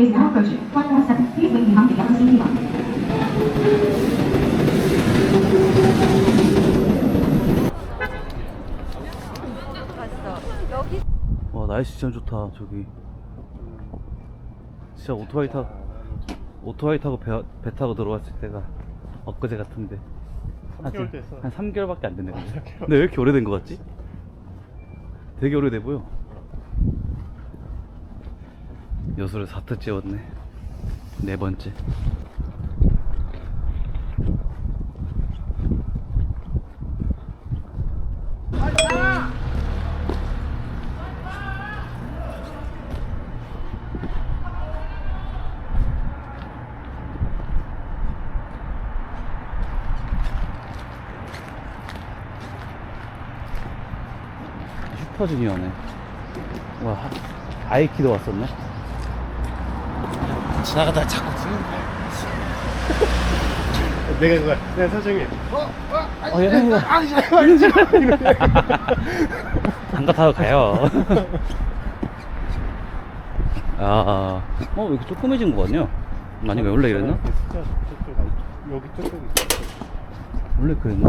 is now approaching. 147. Please wait behind the yellow CT 와 날씨 진짜 좋다 저기 진짜 오토바이 타 오토바이 타고 배, 배 타고 들어왔을 때가 엊그제 같은데 3개월 아직 됐어. 한 3개월밖에 안 됐네 근데. 3개월. 근데 왜 이렇게 오래된 거 같지? 되게 오래돼 보여 여수를 4트 째웠네. 네 번째. 슈퍼주니어네. 와 아이키도 왔었네 지나가다 자꾸 쓰는 거야. 내가 그거야. 내 사장님. 어? 어? 어, 얘는 아, 잠깐만. 장가 타고 가요. 아, 어, 왜 이렇게 조그매진 거 같냐? 아니, 왜 원래 이랬나? 여기 있어. 원래 그랬나?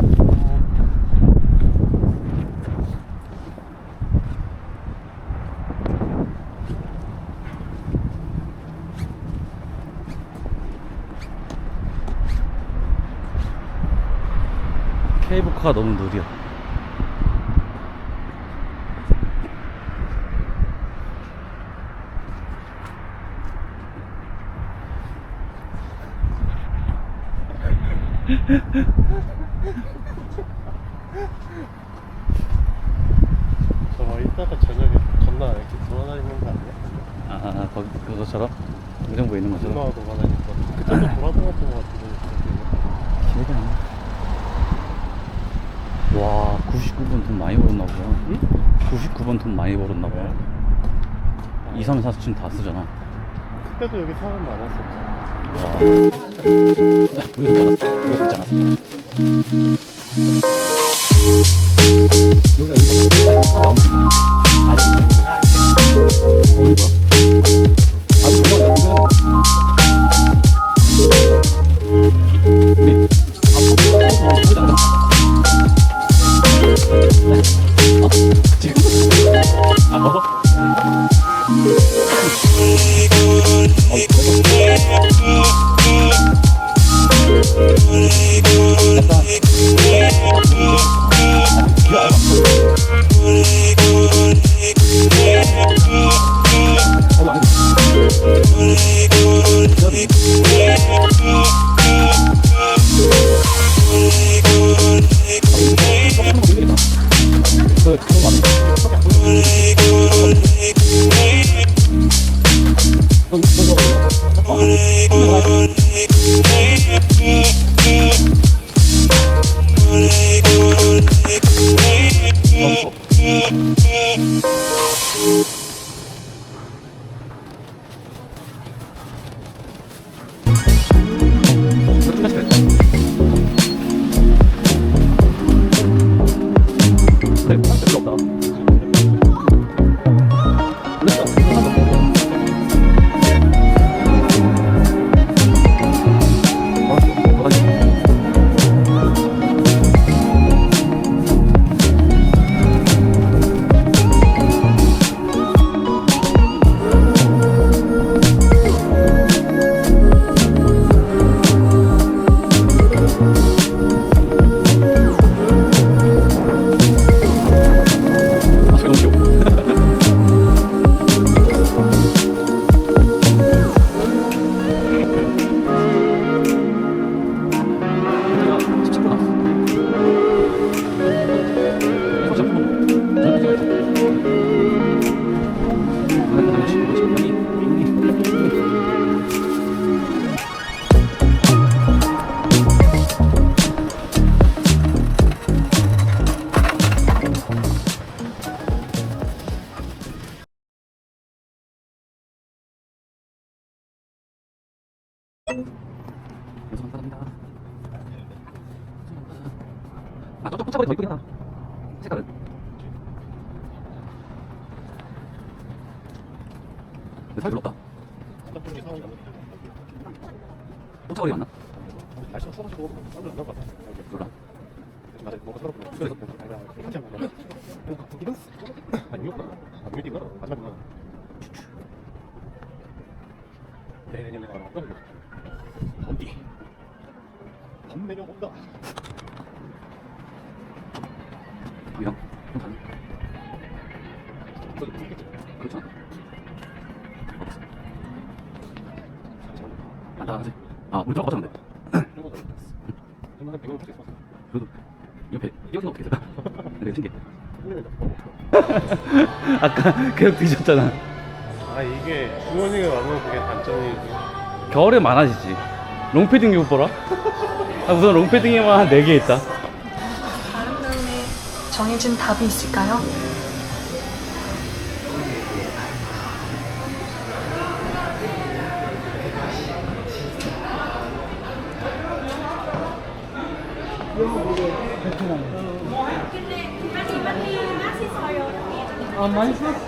케이블카가 너무 느려. 저거 이따가 저녁에 건너 이렇게 돌아다니는 거 아니야? 아, 아, 거기, 그거처럼? 공정부에 있는 것처럼? 거. 그때도 돌아다녔던 것 같은데. 저기. 기억이 안 나. 와, 99번 돈 많이 벌었나 보다. 응? 99번 돈 많이 벌었나 봐. 2, 3, 4, 7다 쓰잖아. 그때도 여기 사람 많았었잖아. 아, 그, 그 포차벌이 더 이쁘긴 하다. 색깔은. 근데 살 별로 없다. 안 호타거리 맞나? 날씨가 추워가지고 땀을 안날것 같아. 몰라. 맞아, 뭔가 서럽고. 그래서 한치 한 번. 이건 아니 이거 아 뮤직인가? 마지막인가? 내년에 가라. 어디? 밤 내려 온다. 아까 계속 드셨잖아. 아 이게 부모님이 와면 그게 단점이지. 겨울에 많아지지. 롱패딩 입고 보라. 아, 우선 롱패딩에만 한 4개 있다. 아름다움에 정해진 답이 있을까요? 아, 많이 샀어.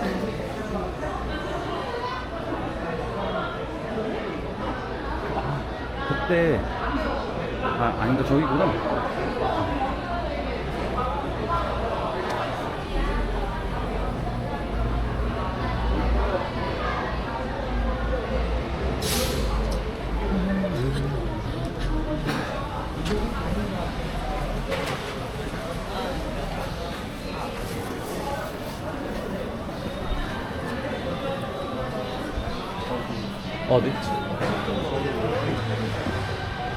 그때 아 아닌가 저기구나. 어디?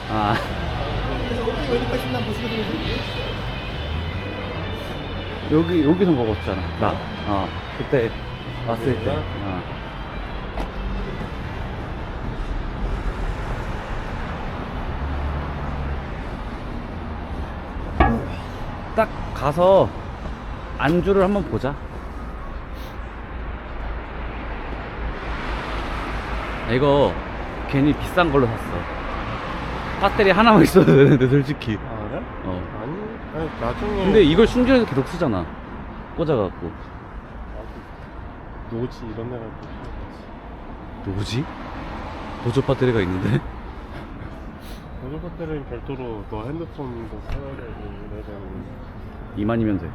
아. 여기 여기서 먹었잖아. 나. 어. 그때 왔을 때. 어. 딱 가서 안주를 한번 보자. 아, 이거 괜히 비싼 걸로 샀어. 배터리 하나만 있어도 되는데 솔직히. 아 그래? 어. 아니, 아니 나중에. 근데 이걸 충전해서 계속 쓰잖아. 꽂아갖고. 노지 이런 데가 뭐지? 보조 배터리가 있는데? 보조 배터리는 별도로 너 핸드폰도 써야 되고 이래야 되고. 2만이면 돼.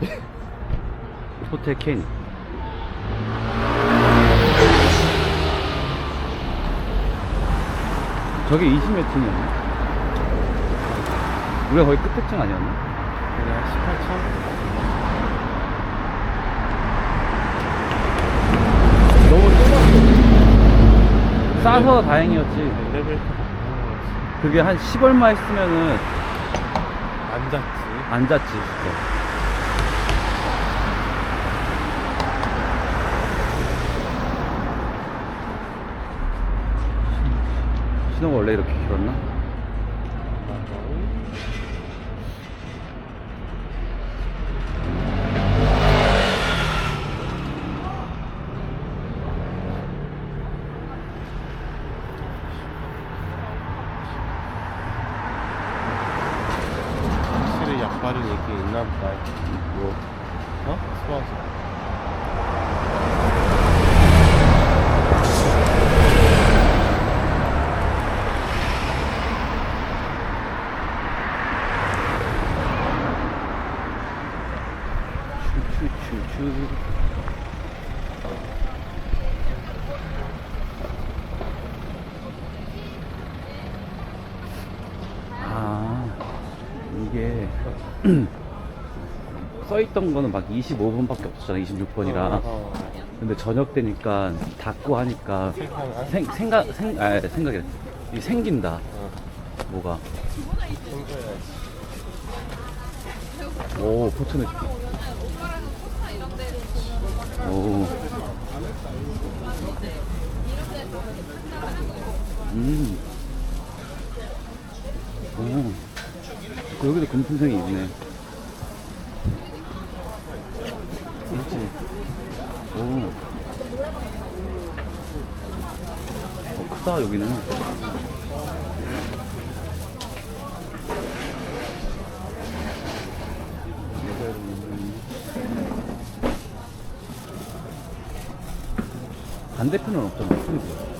호텔 캔. 저게 20몇 층이었나? 우리가 거의 끝에 층 아니었나? 그냥 18천? 너무 좁았어. 싸서 다행이었지. 엘리베이터 그게 한 10얼마 했으면은 앉았지. 앉았지, 진짜. 신호가 원래 이렇게 길었나? 확실히 약발은 이게 있나 보다. 뭐, 어? 추 추추추. 아, 이게 써있던 거는 막 25분밖에 없었잖아, 26번이라. 어, 근데 저녁 되니까 닫고 하니까? 생, 생각, 생, 아, 생각이 이 생긴다. 어, 뭐가. 오, 포트네. 오. 음. 오. 그 여기도 금풍선이 있네. 그렇지. 오. 어, 크다, 여기는. 반대편은 없잖아. 그죠?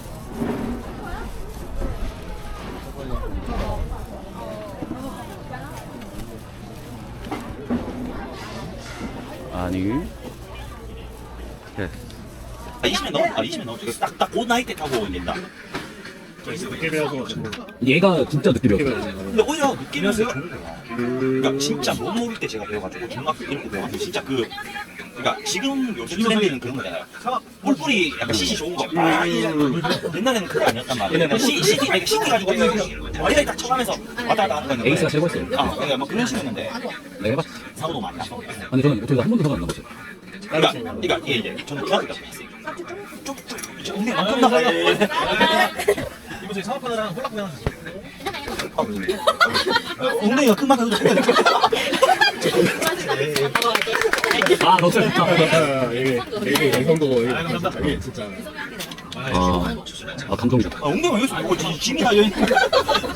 아니. 됐어. 아, 20년 넘었다. 20년 넘었다. 딱딱 옷 나이 때 타고 온다. 지금 얘가 진짜 늦게 배웠어. 근데 오히려 거야. 그러니까 진짜 못 모를 때 제가 배워가지고 이런 거 배워가지고 진짜 그 그러니까 지금 요즘 트렌드는 그런 거잖아요. 뿔뿔이 약간 CC 좋은 거. 아, 이- 옛날에는 그게 아니었단 말이야. C, CD, 아니, CD 가지고 머리를 딱 쳐가면서 왔다 갔다 하는 거였는데. 에이스가 최고였어요. 아, 그러니까 뭐 그런 식이었는데 내가 해봤어. 사고도 많이 났어. 아니 저는 어떻게 한 번도 사고 안 나봤어요. 그러니까, 그러니까 이게 이제 저는 중학교 때 했어요. 좀, 좀, 좀, 엉덩이 만큼 나가요. 저희 사업하느라 홀락호양 엉덩이가 큰 만큼 아, 너 진짜 좋다. 이게 이게 영상도 이게 진짜. 아, 아 감동이다. 엉덩이가 여기서 뭐지? 짐이 달려있는 여덟